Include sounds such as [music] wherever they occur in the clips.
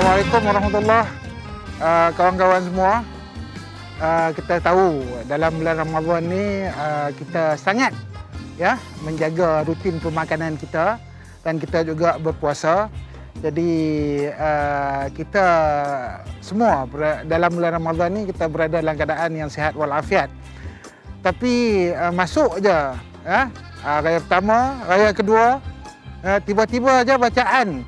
Assalamualaikum warahmatullahi uh, kawan-kawan semua. Uh, kita tahu dalam bulan Ramadan ni uh, kita sangat ya menjaga rutin pemakanan kita dan kita juga berpuasa. Jadi uh, kita semua dalam bulan Ramadan ni kita berada dalam keadaan yang sihat walafiat. Tapi uh, masuk je ya uh, raya pertama, raya kedua uh, tiba-tiba aja bacaan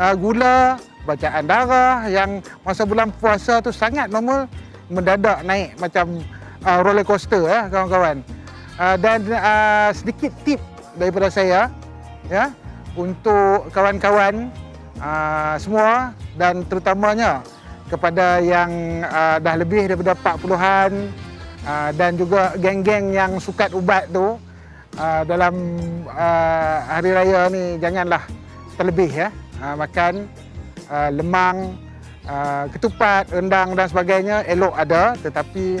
uh, gula bacaan darah yang masa bulan puasa tu sangat normal mendadak naik macam uh, roller coaster ya kawan-kawan. Uh, dan uh, sedikit tip daripada saya ya untuk kawan-kawan uh, semua dan terutamanya kepada yang uh, dah lebih daripada 40-an uh, dan juga geng-geng yang sukat ubat tu uh, dalam uh, hari raya ni janganlah terlebih ya uh, makan uh, lemang, uh, ketupat, rendang dan sebagainya elok ada. Tetapi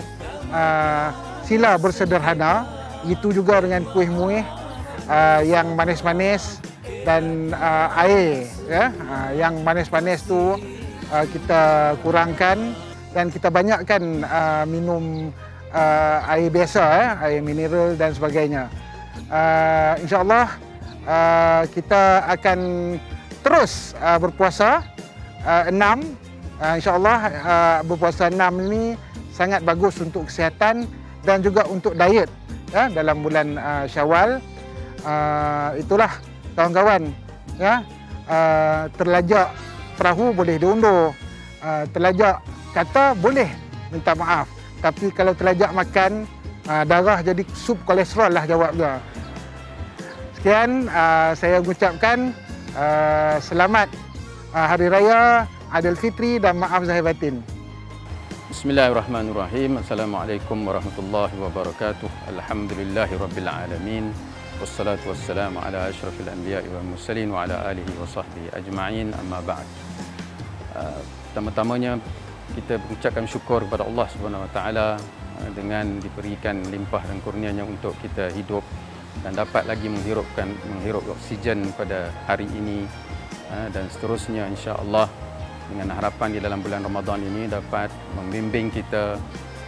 uh, sila bersederhana. Itu juga dengan kuih muih uh, yang manis-manis dan uh, air ya. Uh, yang manis-manis tu uh, kita kurangkan dan kita banyakkan uh, minum uh, air biasa eh, air mineral dan sebagainya. Uh, InsyaAllah uh, kita akan terus uh, berpuasa uh, enam. Uh, insyaallah uh, berpuasa enam ini sangat bagus untuk kesihatan dan juga untuk diet ya dalam bulan uh, Syawal. Uh, itulah kawan-kawan ya. Uh, terlajak perahu boleh diundur. Uh, terlajak kata boleh minta maaf. Tapi kalau terlajak makan uh, darah jadi sup kolesterol lah jawab dia. Sekian uh, saya mengucapkan uh, selamat Hari Raya Aidilfitri dan maaf zahir batin. Bismillahirrahmanirrahim. Assalamualaikum warahmatullahi wabarakatuh. Alhamdulillahi rabbil alamin. Wassalatu wassalamu ala asyrafil anbiya'i wal mursalin wa ala alihi wa sahbihi ajma'in. Amma ba'd. Uh, pertama-tamanya kita mengucapkan syukur kepada Allah Subhanahu wa taala uh, dengan diberikan limpah dan kurnianya untuk kita hidup dan dapat lagi menghirupkan menghirup oksigen pada hari ini dan seterusnya insya-Allah dengan harapan di dalam bulan Ramadan ini dapat membimbing kita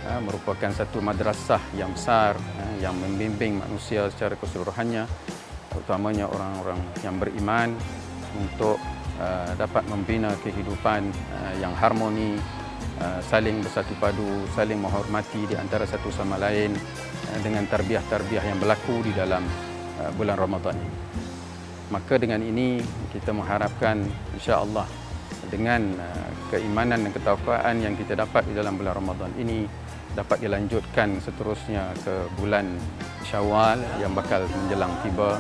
ha, merupakan satu madrasah yang besar ha, yang membimbing manusia secara keseluruhannya terutamanya orang-orang yang beriman untuk dapat membina kehidupan yang harmoni saling bersatu padu saling menghormati di antara satu sama lain dengan tarbiyah-tarbiyah yang berlaku di dalam bulan Ramadan ini maka dengan ini kita mengharapkan insya-Allah dengan uh, keimanan dan ketakwaan yang kita dapat di dalam bulan Ramadan ini dapat dilanjutkan seterusnya ke bulan Syawal yang bakal menjelang tiba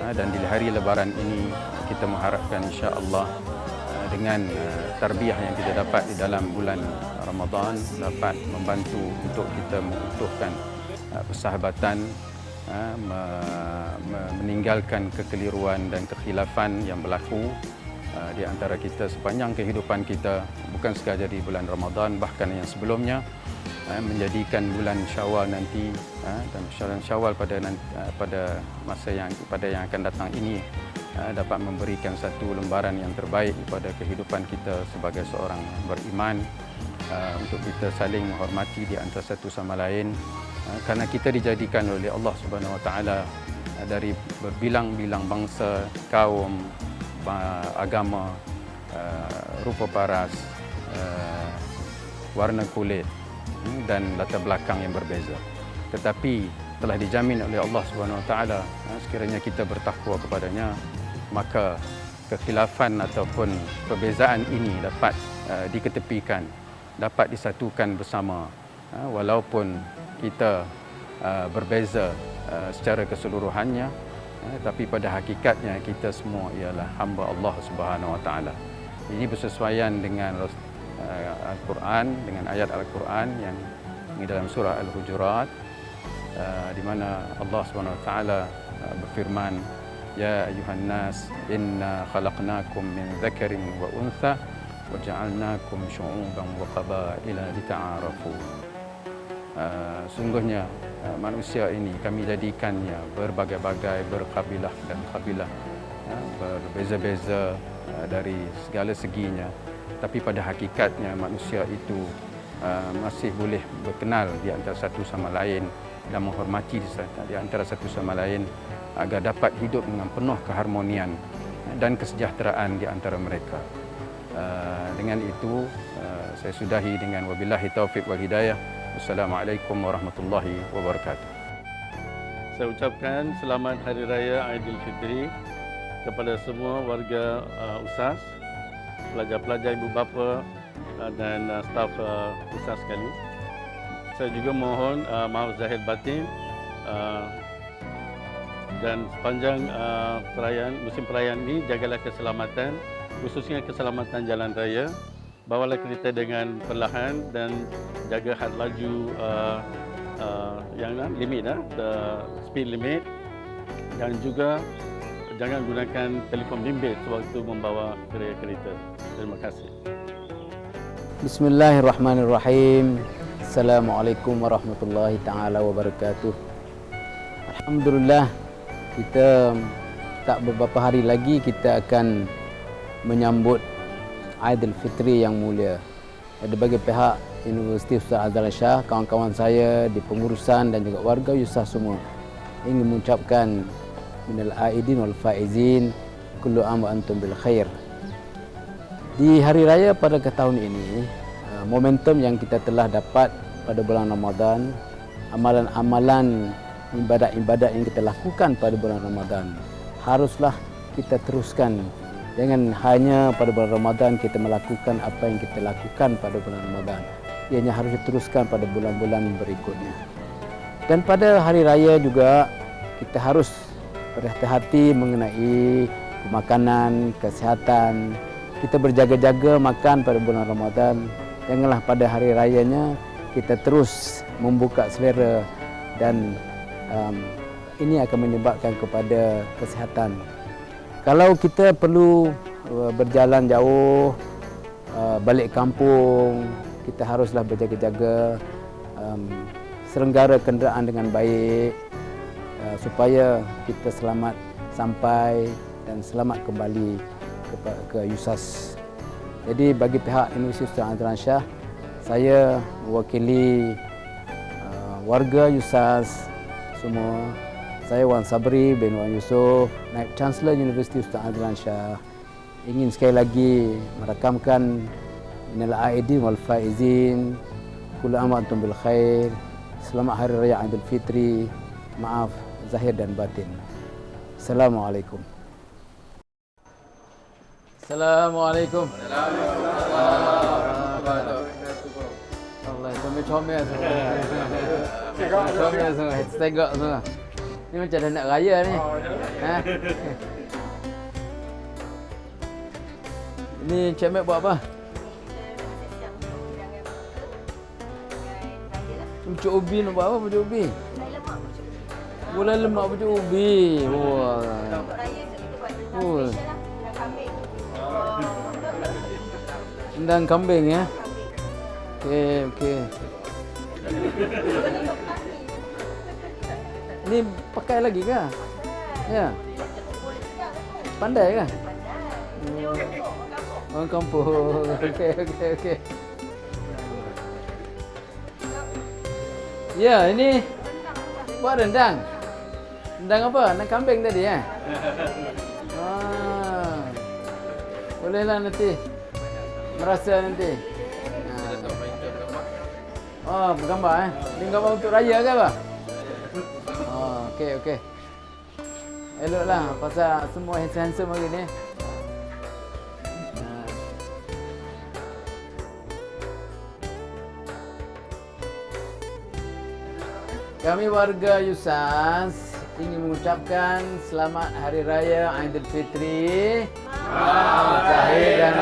uh, dan di hari lebaran ini kita mengharapkan insya-Allah uh, dengan tarbiyah yang kita dapat di dalam bulan Ramadan dapat membantu untuk kita mengutuhkan persahabatan Ha, meninggalkan kekeliruan dan kekhilafan yang berlaku ha, di antara kita sepanjang kehidupan kita bukan sekadar di bulan Ramadan bahkan yang sebelumnya ha, menjadikan bulan Syawal nanti dan bulan Syawal pada pada masa yang pada yang akan datang ini dapat memberikan satu lembaran yang terbaik kepada kehidupan kita sebagai seorang beriman untuk kita saling menghormati di antara satu sama lain Ah, karena kita dijadikan oleh Allah Subhanahu Wa Taala ah, dari berbilang-bilang bangsa, kaum, agama, ah, rupa paras, warna kulit hmm, dan latar belakang yang berbeza. Tetapi telah dijamin oleh Allah Subhanahu Wa Taala sekiranya kita bertakwa kepadanya maka kekhilafan ataupun perbezaan ini dapat diketepikan dapat disatukan bersama walaupun kita uh, berbeza uh, secara keseluruhannya uh, tapi pada hakikatnya kita semua ialah hamba Allah Subhanahu Wa Taala. Ini bersesuaian dengan uh, Al-Quran dengan ayat Al-Quran yang di dalam surah Al-Hujurat uh, di mana Allah Subhanahu Wa Taala uh, berfirman Ya ayuhan nas inna khalaqnakum min dhakarin wa untha syu'uban wa qabaila lita'arafu uh, sungguhnya uh, manusia ini kami jadikannya berbagai-bagai berkabilah dan kabilah uh, berbeza-beza dari segala seginya tapi pada hakikatnya manusia itu masih boleh berkenal di antara satu sama lain dan menghormati di antara satu sama lain agar dapat hidup dengan penuh keharmonian dan kesejahteraan di antara mereka. Dengan itu saya sudahi dengan wabillahi taufik wal hidayah. Wassalamualaikum warahmatullahi wabarakatuh. Saya ucapkan selamat Hari Raya Aidilfitri kepada semua warga uh, USAS, pelajar-pelajar ibu bapa uh, dan uh, staf uh, USAS sekali. Saya juga mohon uh, maaf zahir batin uh, dan sepanjang uh, perayaan musim perayaan ini jagalah keselamatan khususnya keselamatan jalan raya. Bawalah kereta dengan perlahan dan jaga had laju uh, uh, yang uh, limit uh, the speed limit dan juga jangan gunakan telefon bimbit sewaktu membawa kereta. Terima kasih. Bismillahirrahmanirrahim. Assalamualaikum warahmatullahi taala wabarakatuh. Alhamdulillah kita tak beberapa hari lagi kita akan menyambut Aidilfitri yang mulia. Ada bagi pihak Universiti Ustaz Azhar Shah, kawan-kawan saya di pengurusan dan juga warga Yusuf semua ingin mengucapkan minal aidin wal faizin kullu am wa antum bil khair. Di hari raya pada ke tahun ini, uh, momentum yang kita telah dapat pada bulan Ramadan, amalan-amalan ibadat-ibadat yang kita lakukan pada bulan Ramadan haruslah kita teruskan Jangan hanya pada bulan Ramadan kita melakukan apa yang kita lakukan pada bulan Ramadan. Ianya harus diteruskan pada bulan-bulan berikutnya. Dan pada hari raya juga kita harus berhati-hati mengenai makanan, kesihatan. Kita berjaga-jaga makan pada bulan Ramadan. Janganlah pada hari rayanya kita terus membuka selera dan um, ini akan menyebabkan kepada kesihatan kalau kita perlu uh, berjalan jauh uh, balik kampung kita haruslah berjaga-jaga um, serenggara kenderaan dengan baik uh, supaya kita selamat sampai dan selamat kembali ke, ke USAS. Jadi bagi pihak Universiti Sultan Azlan Shah, saya mewakili uh, warga USAS semua saya Wan Sabri bin Wan Yusof, Naib Chancellor Universiti Ustaz Adlan Shah ingin sekali lagi merakamkan Innal Aidin wal Faizin Kullu amal antum bil khair Selamat Hari Raya Aidil Fitri Maaf zahir dan batin Assalamualaikum Assalamualaikum Allah, comel-comel semua. Comel semua, tegak semua. Ni macam dah nak raya ni. Ha? [laughs] Ni Mat buat apa? Pucuk ubi nak buat apa pucuk ubi? Gulai lemak pucuk ubi. Wah. Oh. Endang kambing ya. Okey, okey. Ni pakai lagi ke? Ya. Pandai ke? Orang kampung. [laughs] Okey, okey, okey. Ya, ini buat rendang. Rendang apa? Rendang kambing tadi eh? [laughs] Ah. Bolehlah nanti. Merasa nanti. Oh, bergambar eh. Ini gambar untuk raya ke apa? Okey okey. Eloklah pasal semua handsome-handsome hari ni. Ha. Kami warga Yusas ingin mengucapkan selamat Hari Raya Aidilfitri. Selamat Zahir dan